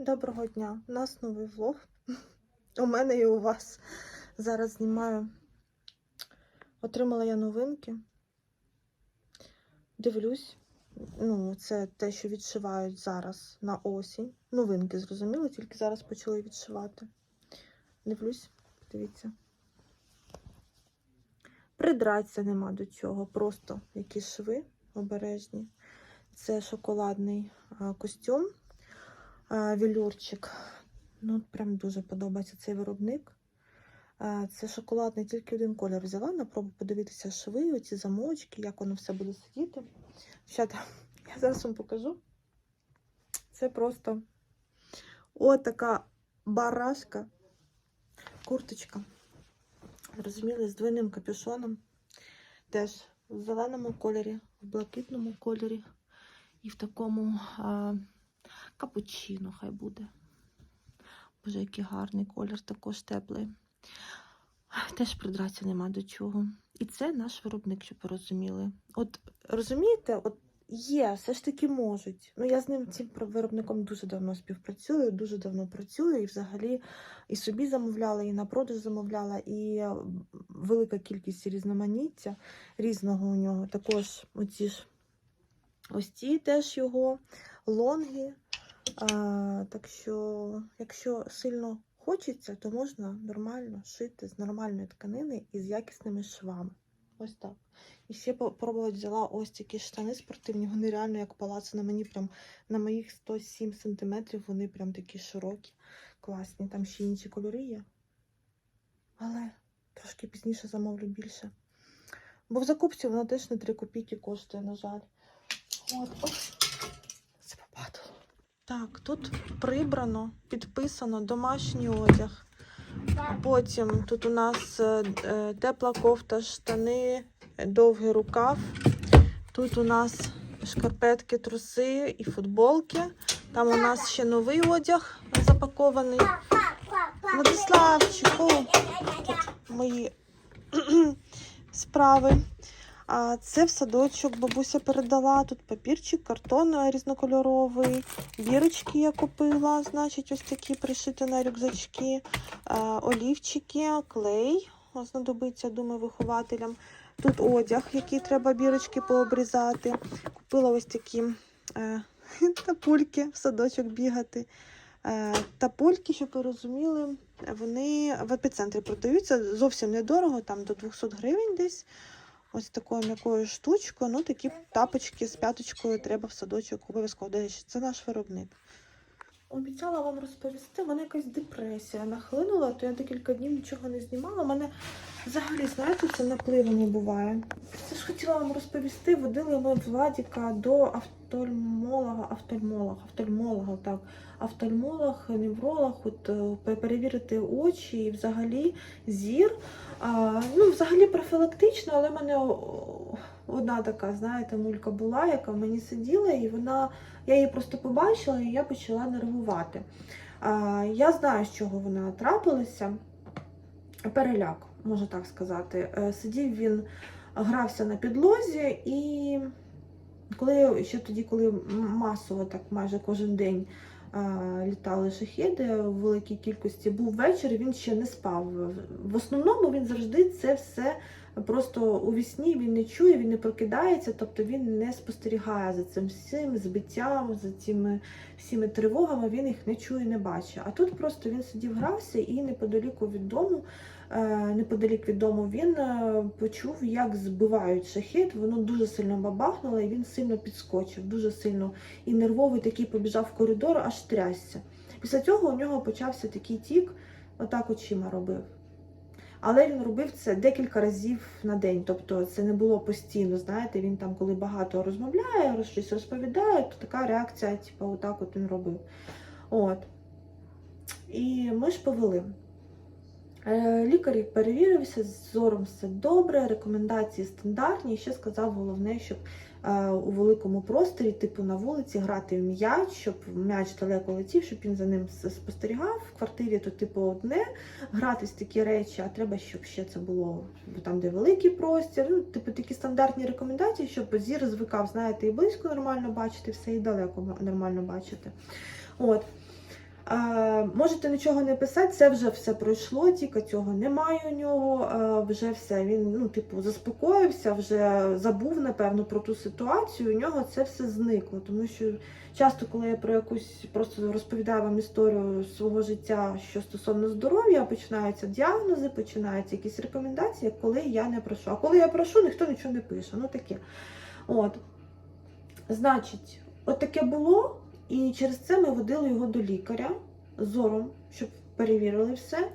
Доброго дня! У нас новий влог. У мене і у вас. Зараз знімаю. Отримала я новинки. Дивлюсь. Ну, це те, що відшивають зараз на осінь. Новинки, зрозуміло, тільки зараз почали відшивати. Дивлюсь, дивіться. Придратися нема до чого. Просто які шви обережні. Це шоколадний костюм а, велюрчик. Ну, прям дуже подобається цей виробник. Це шоколадний, тільки один колір взяла на пробу подивитися шви, оці замочки, як воно все буде сидіти. Щата, я зараз вам покажу. Це просто отака барашка, курточка. Зрозуміли, з двойним капюшоном. Теж в зеленому кольорі, в блакитному кольорі і в такому а, капучино хай буде. Боже, який гарний колір, також теплий. Теж придратися нема до чого. І це наш виробник, щоб ви розуміли. От розумієте, от є, все ж таки можуть. Ну, я з ним цим виробником дуже давно співпрацюю, дуже давно працюю, і взагалі і собі замовляла, і на продаж замовляла, і велика кількість різноманіття різного у нього. Також оці ж ось ці теж його лонги. Так що, якщо сильно хочеться, то можна нормально шити з нормальної тканини і з якісними швами. Ось так. І ще пробувати взяла ось такі штани спортивні, вони реально як палаци на мені прям на моїх 107 см, вони прям такі широкі, класні. Там ще інші кольори є. Але трошки пізніше замовлю більше. Бо в закупці вона теж не 3 копійки коштує, на жаль. От, ось. Так, тут прибрано, підписано домашній одяг. Потім тут у нас е, е, тепла кофта, штани, довгий рукав. Тут у нас шкарпетки, труси і футболки. Там у нас ще новий одяг запакований. Владиславчику, мої справи. А це в садочок бабуся передала. Тут папірчик, картон різнокольоровий, бірочки я купила, значить, ось такі пришиті на рюкзачки, олівчики, клей. Знадобиться, думаю, вихователям. Тут одяг, який треба бірочки пообрізати. Купила ось такі е, тапульки в садочок бігати. Е, тапульки, щоб ви розуміли, вони в епіцентрі продаються зовсім недорого, там до 200 гривень десь. Ось такою м'якою штучкою. Ну, такі тапочки з п'яточкою треба в садочок обов'язково. Це наш виробник. Обіцяла вам розповісти, в мене якась депресія нахлинула, то я декілька днів нічого не знімала. У мене взагалі, знаєте, це напливами буває. Це ж хотіла вам розповісти, водили ми Владіка до офтальмолога, офтальмолога, офтальмолога, так, офтальмолог, невролог, от е, перевірити очі і взагалі зір. А, ну, Взагалі профілактично, але в мене одна така, знаєте, мулька була, яка в мені сиділа, і вона, я її просто побачила і я почала нервувати. А, Я знаю, з чого вона трапилася. Переляк, можна так сказати. Е, сидів він, грався на підлозі, і коли ще тоді, коли масово, так майже кожен день літали шахеди в великій кількості, був вечір, він ще не спав. В основному він завжди це все просто у вісні він не чує, він не прокидається, тобто він не спостерігає за цим всім збиттям, за цими всіми тривогами, він їх не чує, не бачить. А тут просто він сидів, грався і неподаліку від дому. Неподалік від дому він е, почув, як збивають шахет. Воно дуже сильно бабахнуло, і він сильно підскочив, дуже сильно і нервовий такий побіжав в коридор, аж трясся. Після цього у нього почався такий тік, отак очима робив. Але він робив це декілька разів на день. Тобто це не було постійно. Знаєте, він там, коли багато розмовляє, щось розповідає, то така реакція, типу, отак от він робив. От. І ми ж повели. Е, лікар перевірився, з зором все добре, рекомендації стандартні. І ще сказав головне, щоб е, у великому просторі, типу на вулиці, грати в м'яч, щоб м'яч далеко летів, щоб він за ним спостерігав. В квартирі то, типу, одне гратись такі речі, а треба, щоб ще це було там, де великий простір. Ну, Типу такі стандартні рекомендації, щоб зір звикав, знаєте, і близько нормально бачити, все, і далеко нормально бачити. От. Можете нічого не писати, це вже все пройшло, тільки цього немає у нього. Вже все. Він ну, типу, заспокоївся, вже забув, напевно, про ту ситуацію. У нього це все зникло. Тому що часто, коли я про якусь просто розповідаю вам історію свого життя, що стосовно здоров'я, починаються діагнози, починаються якісь рекомендації, коли я не прошу. А коли я прошу, ніхто нічого не пише. Ну таке. От. Значить, от таке було. І через це ми водили його до лікаря зором, щоб перевірили все.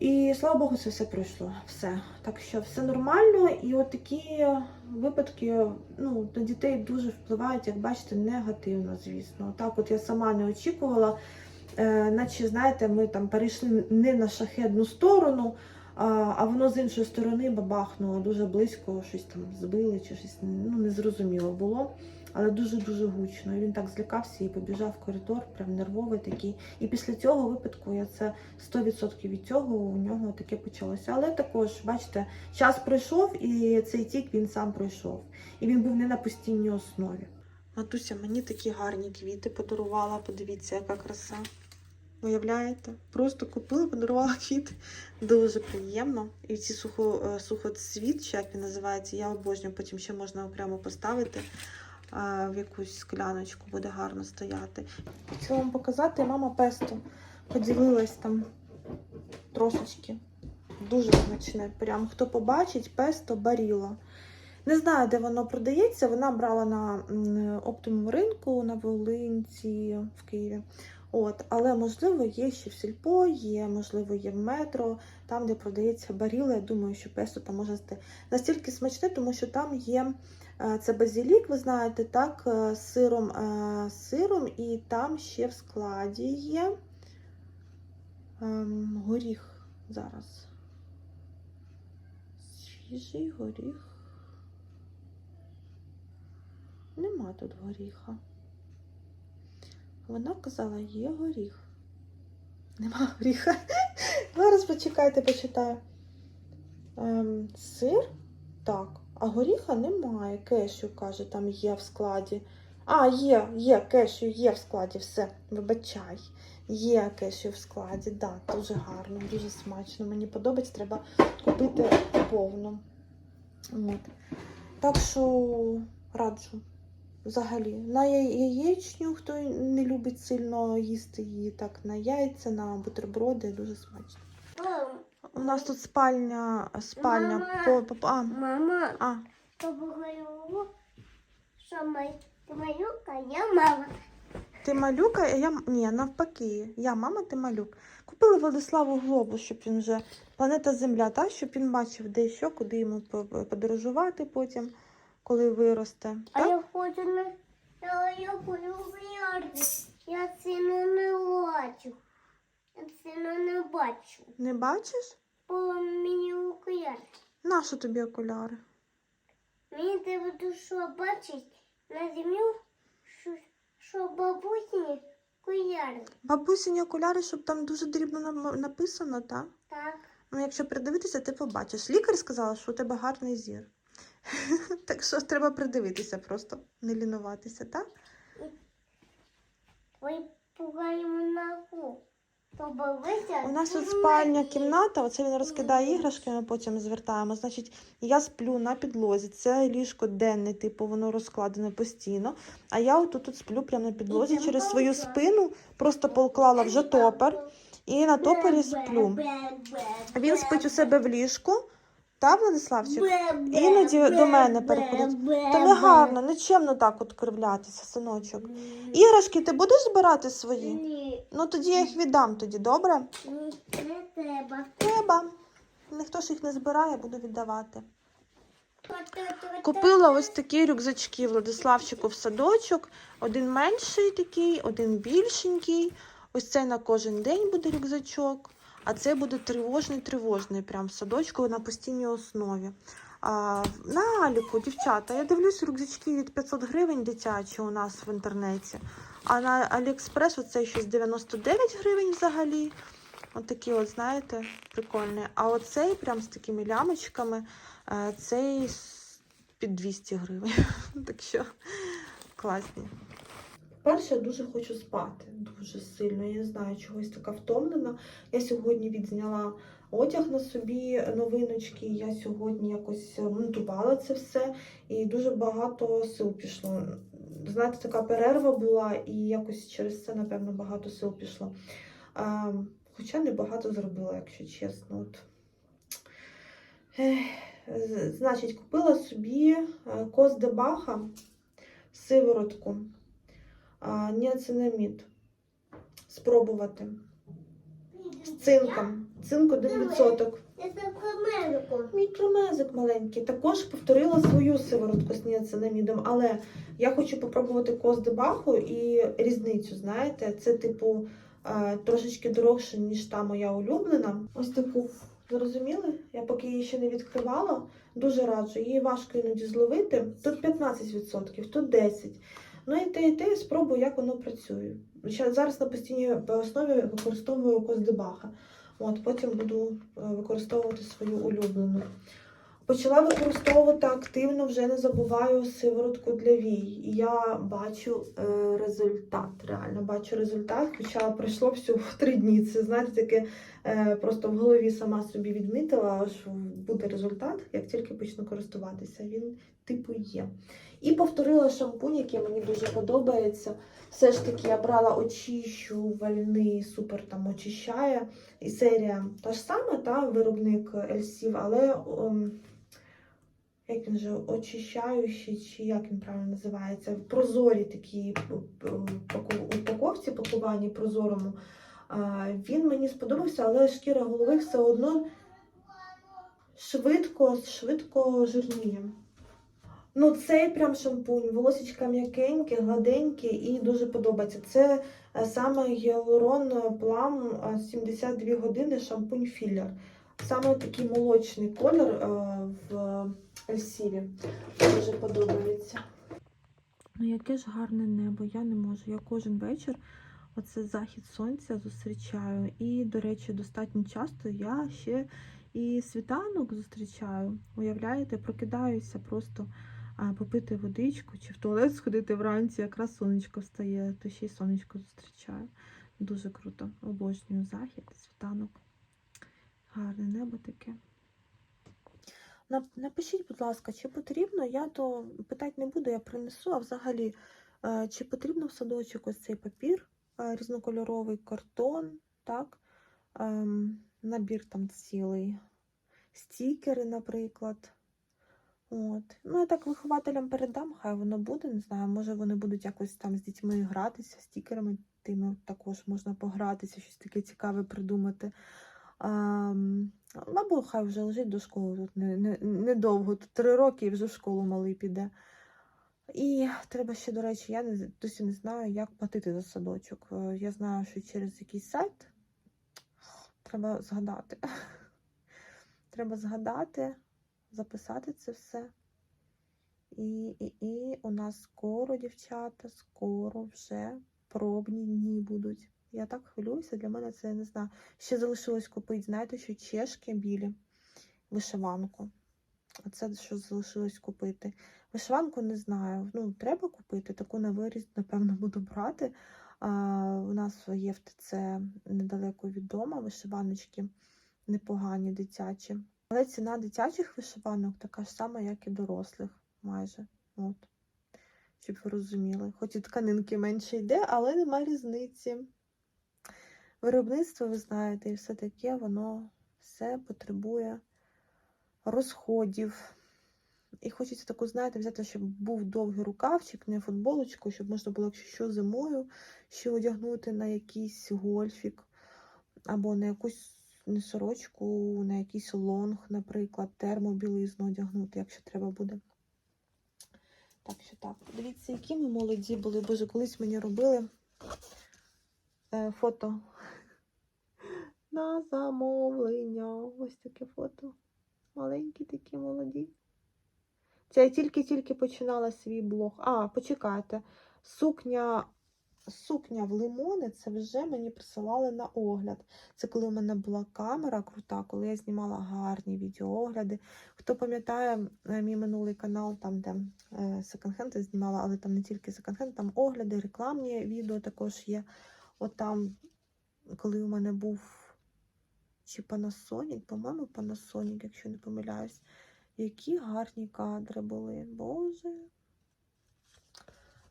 І слава Богу, це все пройшло. Все. Так що все нормально. І от такі випадки ну, на дітей дуже впливають, як бачите, негативно, звісно. Так, от я сама не очікувала. Е, наче, знаєте, ми там перейшли не на шахедну сторону, а, а воно з іншої сторони бабахнуло дуже близько, щось там збили чи щось ну, незрозуміло було. Але дуже-дуже гучно. І він так злякався і побіжав в коридор, прям нервовий такий. І після цього випадку я це 100% від цього у нього таке почалося. Але також, бачите, час пройшов, і цей тік він сам пройшов. І він був не на постійній основі. Матуся мені такі гарні квіти подарувала. Подивіться, яка краса. Уявляєте? Просто купила, подарувала квіти. Дуже приємно. І ці сухо, е, сухоцвіт, як він називається, я обожнюю, потім ще можна окремо поставити в якусь скляночку, буде гарно стояти. Хотіла вам показати, мама песто поділилась там трошечки. Дуже смачне. Прям хто побачить, песто баріла. Не знаю, де воно продається. Вона брала на оптовому ринку на Волинці в Києві. От, але можливо є ще в сільпо, є, можливо, є в метро, там, де продається баріла. Я думаю, що песто там може стати настільки смачне, тому що там є це базілік, ви знаєте, так, е, з сиром, е, сиром, і там ще в складі є ем, горіх зараз. Свіжий горіх. Нема тут горіха. Вона казала, є горіх. Нема горіха. Зараз почекайте, почитаю. Ем, сир? Так. А горіха немає. Кешю, каже, там є в складі. А, є, є, кешю є в складі, все, вибачай. Є кешю в складі, да, дуже гарно, дуже смачно. Мені подобається, треба купити повну. От. Так що раджу. Взагалі, на яєчню, хто не любить сильно їсти її, так на яйця, на бутерброди дуже смачно. У нас тут спальня, спальня Мама. по, по а, Мама, а, поговорю, що ти малюка, я мама. ти малюка, а я ні, навпаки. Я мама, ти малюк. Купили Владиславу глобус, щоб він вже планета Земля, так, щоб він бачив, де що, куди йому по- по- подорожувати потім, коли виросте. А Так? я хочу на я, я хочу виярди. Я сильно не бачу. Я сильно не бачу. Не бачиш? Мені окуляр. Нащо тобі окуляри? Мені треба душу бачить на землю, що, що бабусі окуляри. Бабусині окуляри, щоб там дуже дрібно нам- написано, так? Так. Ну, якщо придивитися, ти побачиш. Лікар сказала, що у тебе гарний зір. Так що треба придивитися просто, не лінуватися, так? Ви пугаємо ногу. У нас тут спальня кімната, оце він розкидає іграшки, ми потім звертаємо. Значить, я сплю на підлозі. Це ліжко денне, типу, воно розкладене постійно. А я отут тут сплю прямо на підлозі через свою спину, просто поклала вже топер і на топері сплю. Він спить у себе в ліжку, та, Владиславчик? Іноді до мене переходить. Та не гарно, нечемно так от кривлятися, синочок. Іграшки ти будеш збирати свої? Ні, Ну тоді я їх віддам тоді, добре? ні, не треба. Треба. Ніхто ж їх не збирає, буду віддавати. Купила ось такі рюкзачки Владиславчику в садочок. Один менший такий, один більшенький. Ось цей на кожен день буде рюкзачок, а це буде тривожний, тривожний, прям садочку на постійній основі. А, на Аліку, дівчата, я дивлюсь рюкзачки від 500 гривень дитячі у нас в інтернеті. А на Аліекспрес оцей щось 99 гривень взагалі. От такі, от, знаєте, прикольні. А оцей прям з такими лямочками, е, цей під 200 гривень. Так що класні. Перше, я дуже хочу спати. Дуже сильно. Я не знаю, чогось така втомлена. Я сьогодні відзняла одяг на собі, новиночки. Я сьогодні якось монтувала це все, і дуже багато сил пішло. Знаєте, така перерва була, і якось через це, напевно, багато сил пішло. А, хоча не багато зробила, якщо чесно. От. Значить, купила собі е, кос де Баха, сиворотку, ніацинамід. Спробувати. З цинком. Цинк 1%. Я за камерку. Мікромезик маленький. Також повторила свою сиворотку з ніацинамідом, але я хочу попробувати кос де Баху і різницю, знаєте, це типу е, трошечки дорожче, ніж та моя улюблена. Ось таку зрозуміли? Я поки її ще не відкривала, дуже раджу. Її важко іноді зловити. Тут 15%, тут 10%. Ну і те, і те, спробую, як воно працює. Ща- Зараз на постійній основі використовую де От, потім буду е, використовувати свою улюблену. Почала використовувати активно, вже не забуваю сиворотку для вій. І я бачу е, результат. Реально бачу результат. Хоча пройшло всього три дні. Це знаєте, таке просто в голові сама собі відмітила, що буде результат, як тільки почну користуватися. Він типу є. І повторила шампунь, який мені дуже подобається. Все ж таки я брала очищувальний, супер там очищає. І серія та ж сама, та виробник Ельсів, але ем, як він же очищаючий, чи як він правильно називається, прозорі такі паку- упаковці, пакуванні прозорому. Він мені сподобався, але шкіра голови все одно швидко, швидко жирніє. Ну, цей прям шампунь, волосечка м'якеньке, гладеньке і дуже подобається. Це е, саме гіалурон е, 72 години шампунь філер. Саме такий молочний колір е, в Ельсіві. Дуже подобається. Ну, яке ж гарне небо, я не можу. Я кожен вечір оце захід сонця зустрічаю. І, до речі, достатньо часто я ще і світанок зустрічаю. Уявляєте, прокидаюся просто попити водичку чи в туалет сходити вранці, якраз сонечко встає, то ще й сонечко зустрічаю. Дуже круто. Обожнюю захід, світанок. Гарне небо таке. Напишіть, будь ласка, чи потрібно, я то питати не буду, я принесу, а взагалі, е, чи потрібно в садочок ось цей папір, різнокольоровий картон, так? Ем, Набір там цілий, стікери, наприклад. От. Ну, я так вихователям передам, хай воно буде. Не знаю, може вони будуть якось там з дітьми гратися, стікерами тими також можна погратися, щось таке цікаве придумати. Ам, або хай вже лежить до школи тут не, не, недовго, тут три роки і вже в школу малий піде. І треба ще, до речі, я досі не знаю, як платити за садочок. Е, Я знаю, що через якийсь сайт треба згадати. Треба згадати, записати це все. І, і, і у нас скоро, дівчата, скоро вже пробні дні будуть. Я так хвилююся, для мене це я не знаю. Ще залишилось купити, знаєте, що чешки білі, вишиванку. Оце що залишилось купити. Вишиванку не знаю. Ну, треба купити, таку на виріз, напевно, буду брати. А, у нас є в ТЦ недалеко від дому вишиваночки непогані дитячі. Але ціна дитячих вишиванок така ж сама, як і дорослих, майже. От. Щоб ви розуміли. Хоч і тканинки менше йде, але нема різниці. Виробництво, ви знаєте, і все таке, воно все потребує розходів. І хочеться таку, знаєте, взяти, щоб був довгий рукавчик, не футболочку, щоб можна було, якщо що зимою, ще одягнути на якийсь гольфік, або на якусь не сорочку, на якийсь лонг, наприклад, термобілизну одягнути, якщо треба буде. Так що так. Дивіться, які ми молоді були. Боже, колись мені робили е, фото на замовлення. Ось таке фото. Маленькі такі молоді. Це я тільки-тільки починала свій блог. А, почекайте. Сукня сукня в лимони це вже мені присилали на огляд. Це коли у мене була камера крута, коли я знімала гарні відеоогляди. Хто пам'ятає е, мій минулий канал, там, де е, секонд-хенд знімала, але там не тільки секонд-хенд, там огляди, рекламні відео також є. От там, коли у мене був чи Panasonic, по-моєму, Panasonic, якщо не помиляюсь. Які гарні кадри були. Боже.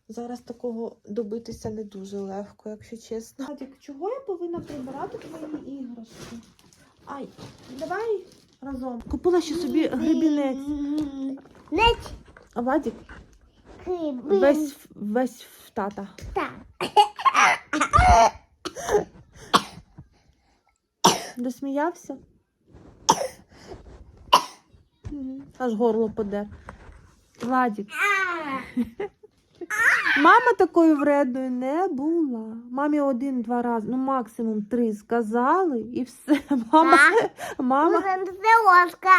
Зараз такого добитися не дуже легко, якщо чесно. Вадик, чого я повинна прибирати твої іграшки? Ай, давай разом. Купила ще собі гребінець. Нech А Вадик хиби. весь, весь в тата. Так. Досміявся? Аж горло подер. Владик. Мама такою вредною не була. Мамі один-два рази, ну максимум три сказали, і все. Мама, мама Це ложка.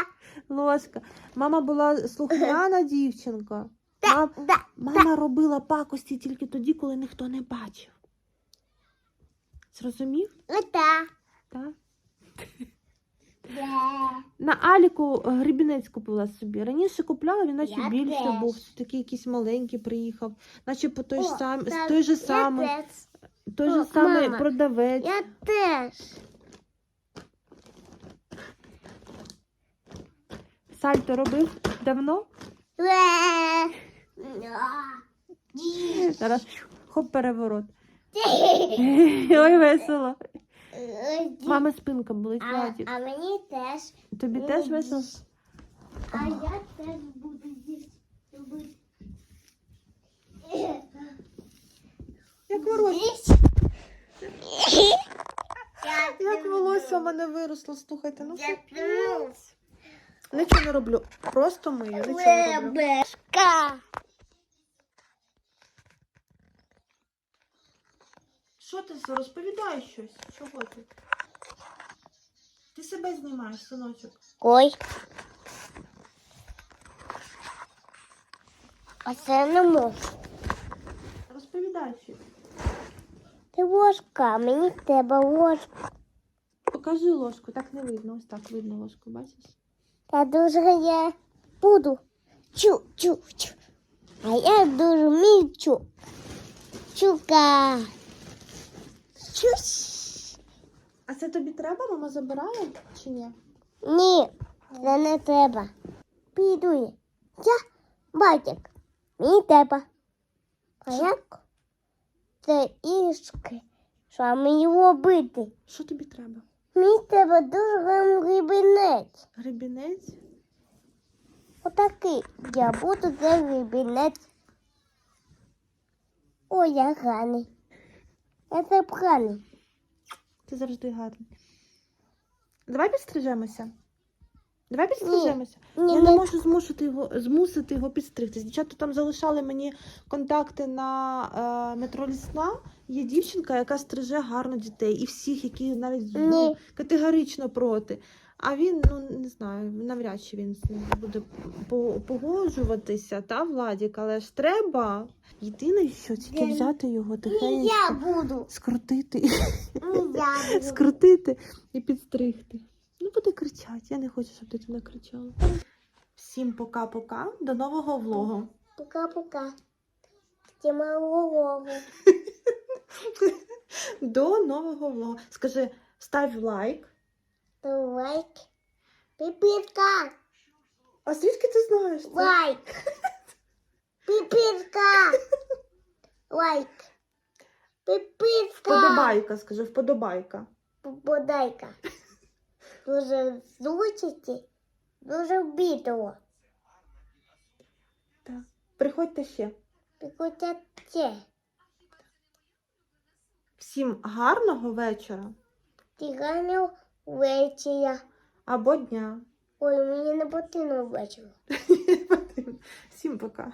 ложка. Мама була слухняна дівчинка. Мам- Мама робила пакості тільки тоді, коли ніхто не бачив. Зрозумів? Это. Так. Да. На Аліку е, гребінець купила собі. Раніше купляла, він наче Я більше теж. був, такий якийсь маленький приїхав, наче по той, ж О, сам, так, той же Я самий, теж. той же О, самий мама, продавець. Я теж. Сальто робив давно. Ле. Да. Зараз хоп переворот. Ой, весело. Мама спинка болить, А, Владик. а мені теж. Тобі теж весело? А я теж буду здесь робити. Як волосся. Я Як волосся в мене виросло, слухайте, ну. Нічого не роблю. Просто мию, нічого не роблю. Лебешка. Що ти розповідаєш щось? Чого ти? Ти себе знімаєш, синочок. Ой. А це не можу. Розповідай щось. Ти ложка, мені треба ложка. Покажи ложку, так не видно. Ось так видно ложку, бачиш? Я дуже я буду. Чу, чу, чу. А я дуже мічу. Чука. А це тобі треба, мама забирає чи ні? Ні, це не треба. Піду я. Я батьок. Мені треба. А як? Це ішки. Що мені робити? Що тобі треба? Мені треба дуже грибінець. Гребінець? Отакий. Я буду за грибінець. Ой, я гарний. Це правильно. Ти завжди гарний. Давай підстрижемося. Давай підстрижемося. Ні, Я не ні. можу змусити його, змусити його підстригтись. Дівчата там залишали мені контакти на е, метро Лісна. Є дівчинка, яка стриже гарно дітей, і всіх, які навіть ну, категорично проти. А він, ну не знаю, навряд чи він буде по- погоджуватися, та Владік, але ж треба. Єдине, що тільки взяти його я буду. скрутити, я буду. скрутити і підстригти. Ну, буде кричати. Я не хочу, щоб дитина кричала. Всім пока-пока. До нового влогу. Пока-пока. До нового влогу. Скажи, став лайк. Лайк. Пипітка. А звідки ти знаєш? це? Лайк. Пипітка. Лайк. Пипітка. Вподобайка, скажи, вподобайка. Подайка. Дуже звучите. Дуже вбитого. Так. Приходьте ще. Приходяться. Всім гарного вечора Тигану вечора. або дня. Ой, мені не потрібно вечора. Всім пока.